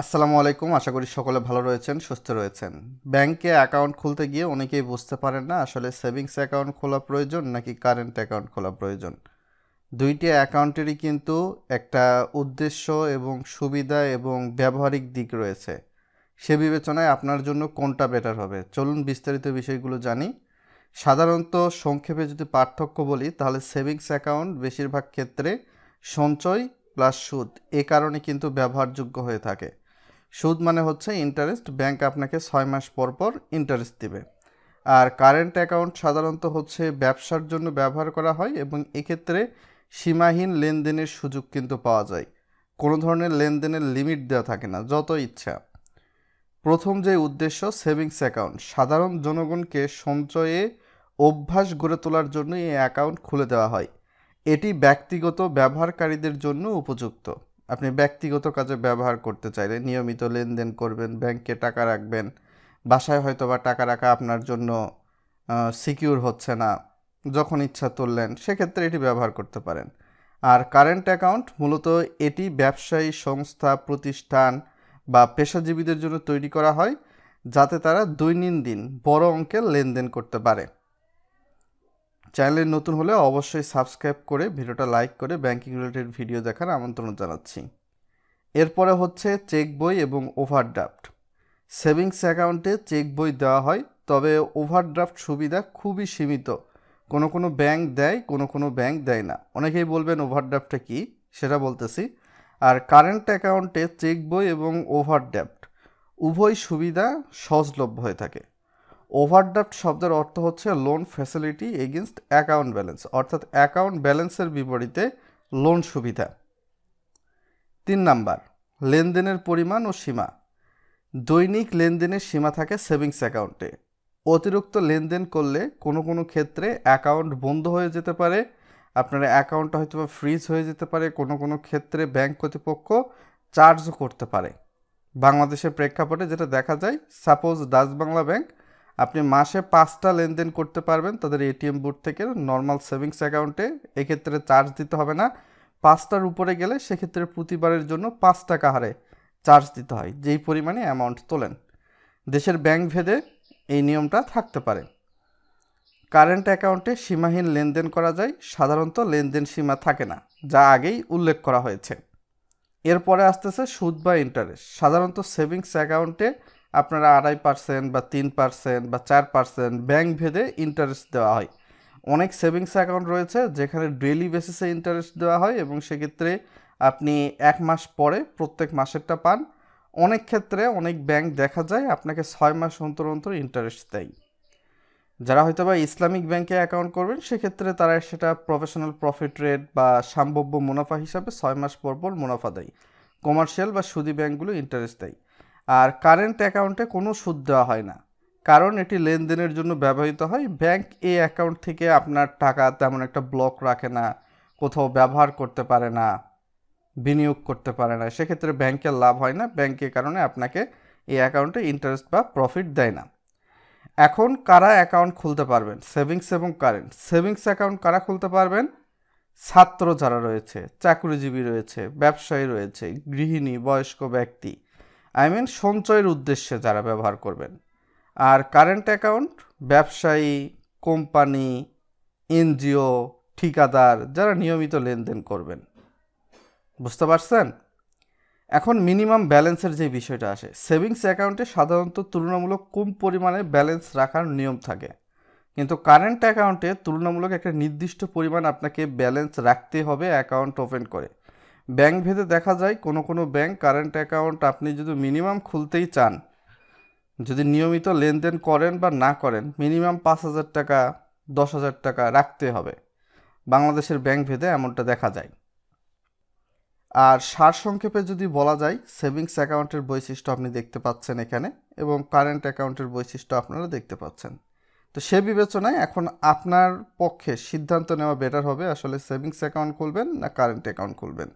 আসসালামু আলাইকুম, আশা করি সকলে ভালো রয়েছেন, সুস্থ রয়েছেন। ব্যাংকে অ্যাকাউন্ট খুলতে গিয়ে অনেকেই বুঝতে পারেন না, আসলে সেভিংস অ্যাকাউন্ট খোলা প্রয়োজন নাকি কারেন্ট অ্যাকাউন্ট খোলা প্রয়োজন। দুইটি অ্যাকাউন্টেরই কিন্তু একটা উদ্দেশ্য এবং সুবিধা এবং ব্যবহারিক দিক রয়েছে। সে বিবেচনায় আপনার জন্য কোনটা বেটার হবে? চলুন বিস্তারিত বিষয়গুলো জানি। সাধারণত সংক্ষেপে যদি পার্থক্য বলি, তাহলে সেভিংস অ্যাকাউন্ট বেশিরভাগ ক্ষেত্রে সঞ্চয় প্লাস সুদ, এ কারণে কিন্তু ব্যবহারযোগ্য হয়ে থাকে। সুদ মানে হচ্ছে ইন্টারেস্ট ব্যাংক আপনাকে ছয় মাস পর পর ইন্টারেস্ট দিবে। আর কারেন্ট অ্যাকাউন্ট সাধারণত হচ্ছে ব্যবসার জন্য ব্যবহার করা হয় এবং এক্ষেত্রে সীমাহীন লেনদেনের সুযোগ কিন্তু পাওয়া যায়। কোনো ধরনের লেনদেনের লিমিট দেওয়া থাকে না, যত ইচ্ছা। প্রথম যে উদ্দেশ্য সেভিংস অ্যাকাউন্ট সাধারণ জনগণকে সঞ্চয়ে অভ্যাস গড়ে তোলার জন্য এই অ্যাকাউন্ট খুলে দেওয়া হয়। এটি ব্যক্তিগত ব্যবহারকারীদের জন্য উপযুক্ত। আপনি ব্যক্তিগত কাজে ব্যবহার করতে চাইলে নিয়মিত লেনদেন করবেন, ব্যাংকে টাকা রাখবেন। বাসায় হয়তো বা টাকা রাখা আপনার জন্য সিকিউর হচ্ছে না। যখন ইচ্ছা তুললেন, সেক্ষেত্রে এটি ব্যবহার করতে পারেন। আর কারেন্ট অ্যাকাউন্ট মূলত এটি ব্যবসায়ী সংস্থা, প্রতিষ্ঠান বা পেশাজীবীদের জন্য তৈরি করা হয়, যাতে তারা দৈনন্দিন বড় অঙ্কের লেনদেন করতে পারে। চ্যানেলে নতুন হলে অবশ্যই সাবস্ক্রাইব করে, ভিডিওটা লাইক করে ব্যাংকিং রিলেটেড ভিডিও দেখার আমন্ত্রণ জানাচ্ছি। এরপরে হচ্ছে চেক বই এবং ওভারড্রাফট সেভিংস অ্যাকাউন্টে চেক বই দেওয়া হয়, তবে ওভারড্রাফট সুবিধা খুবই সীমিত। কোনো কোনো ব্যাংক দেয়, কোনো কোনো ব্যাংক দেয় না। অনেকেই বলবেন ওভারড্রাফটটা কী? সেটা বলতেছি। আর কারেন্ট অ্যাকাউন্টে চেক বই এবং ওভারড্রাফট উভয় সুবিধা সহজলভ্য হয়ে থাকে। ওভারড্রাফট শব্দের অর্থ হচ্ছে loan facility against account balance অর্থাৎ অ্যাকাউন্ট ব্যালেন্সের বিপরীতে লোন সুবিধা। তিন নাম্বার, লেনদেনের পরিমাণ ও সীমা। দৈনিক লেনদেনের সীমা থাকে সেভিংস অ্যাকাউন্টে অতিরিক্ত লেনদেন করলে কোনো কোনো ক্ষেত্রে অ্যাকাউন্ট বন্ধ হয়ে যেতে পারে, আপনার অ্যাকাউন্টটা হয়তো বা ফ্রিজ হয়ে যেতে পারে, কোনো কোনো ক্ষেত্রে ব্যাংক কর্তৃপক্ষ চার্জও করতে পারে। বাংলাদেশের প্রেক্ষাপটে যেটা দেখা যায় সাপোজ ডাচ বাংলা ব্যাংক আপনি মাসে পাঁচটা লেনদেন করতে পারবেন, তাদের এটিএম বুথ থেকে নর্মাল সেভিংস অ্যাকাউন্টে এক্ষেত্রে চার্জ দিতে হবে না। পাঁচটার উপরে গেলে সেক্ষেত্রে প্রতিবারের জন্য পাঁচ টাকা হারে চার্জ দিতে হয়, যেই পরিমাণে অ্যামাউন্ট তোলেন। দেশের ব্যাংক ভেদে এই নিয়মটা থাকতে পারে। কারেন্ট অ্যাকাউন্টে সীমাহীন লেনদেন করা যায়, সাধারণত লেনদেন সীমা থাকে না, যা আগেই উল্লেখ করা হয়েছে। এরপরে আসতেছে সুদ বা ইন্টারেস্ট সাধারণত সেভিংস অ্যাকাউন্টে আপনারা আড়াই পার্সেন্ট বা তিন পার্সেন্ট বা চার পার্সেন্ট ব্যাংক ভেদে ইন্টারেস্ট দেওয়া হয়। অনেক সেভিংস অ্যাকাউন্ট রয়েছে যেখানে ডেইলি বেসিসে ইন্টারেস্ট দেওয়া হয় এবং সেক্ষেত্রে আপনি এক মাস পরে প্রত্যেক মাসেরটা পান। অনেক ক্ষেত্রে অনেক ব্যাংক দেখা যায় আপনাকে ছয় মাস অন্তর অন্তর ইন্টারেস্ট দেয়। যারা হয়তো বা ইসলামিক ব্যাংকে অ্যাকাউন্ট করবেন, সেক্ষেত্রে তারা সেটা প্রফেশনাল প্রফিট রেট বা সম্ভাব্য মুনাফা হিসাবে ছয় মাস পর পর মুনাফা দেয়। কমার্শিয়াল বা সুদি ব্যাংকগুলো ইন্টারেস্ট দেয়। আর কারেন্ট অ্যাকাউন্টে কোনো সুদ দেওয়া হয় না। কারণ এটি লেনদেনের জন্য ব্যবহৃত হয়। ব্যাংক এই অ্যাকাউন্ট থেকে আপনার টাকা তেমন একটা ব্লক রাখে না, কোথাও ব্যবহার করতে পারে না, বিনিয়োগ করতে পারে না। সেক্ষেত্রে ব্যাংকের লাভ হয় না। ব্যাংকের কারণে আপনাকে এই অ্যাকাউন্টে ইন্টারেস্ট বা প্রফিট দেয় না। এখন কারা অ্যাকাউন্ট খুলতে পারবেন? সেভিংস এবং কারেন্ট সেভিংস অ্যাকাউন্ট কারা খুলতে পারবেন? ছাত্র যারা রয়েছে, চাকরিজীবী রয়েছে, ব্যবসায়ী রয়েছে, গৃহিণী, বয়স্ক ব্যক্তি। আই মিন সঞ্চয়ের উদ্দেশ্যে যারা ব্যবহার করবেন। আর কারেন্ট অ্যাকাউন্ট ব্যবসায়ী কোম্পানি এনজিও, ঠিকাদার, যারা নিয়মিত লেনদেন করবেন। বুঝতে পারছেন? এখন মিনিমাম ব্যালেন্সের যে বিষয়টা আসে সেভিংস অ্যাকাউন্টে সাধারণত তুলনামূলক কম পরিমাণে ব্যালেন্স রাখার নিয়ম থাকে। কিন্তু কারেন্ট অ্যাকাউন্টে তুলনামূলক একটা নির্দিষ্ট পরিমাণ আপনাকে ব্যালেন্স রাখতে হবে অ্যাকাউন্ট ওপেন করে। ব্যাংক ভেদে দেখা যায় কোনো কোনো ব্যাংক কারেন্ট অ্যাকাউন্ট আপনি যদি মিনিমাম খুলতেই চান, যদি নিয়মিত লেনদেন করেন বা না করেন, মিনিমাম পাঁচ হাজার টাকা, দশ হাজার টাকা রাখতে হবে। বাংলাদেশের ব্যাংক ভেদে এমনটা দেখা যায়। আর সারসংক্ষেপে যদি বলা যায়, সেভিংস অ্যাকাউন্টের বৈশিষ্ট্য আপনি দেখতে পাচ্ছেন এখানে এবং কারেন্ট অ্যাকাউন্টের বৈশিষ্ট্য আপনারা দেখতে পাচ্ছেন। তো সে বিবেচনায় এখন আপনার পক্ষে সিদ্ধান্ত নেওয়া বেটার হবে আসলে সেভিংস অ্যাকাউন্ট খুলবেন না কারেন্ট অ্যাকাউন্ট খুলবেন।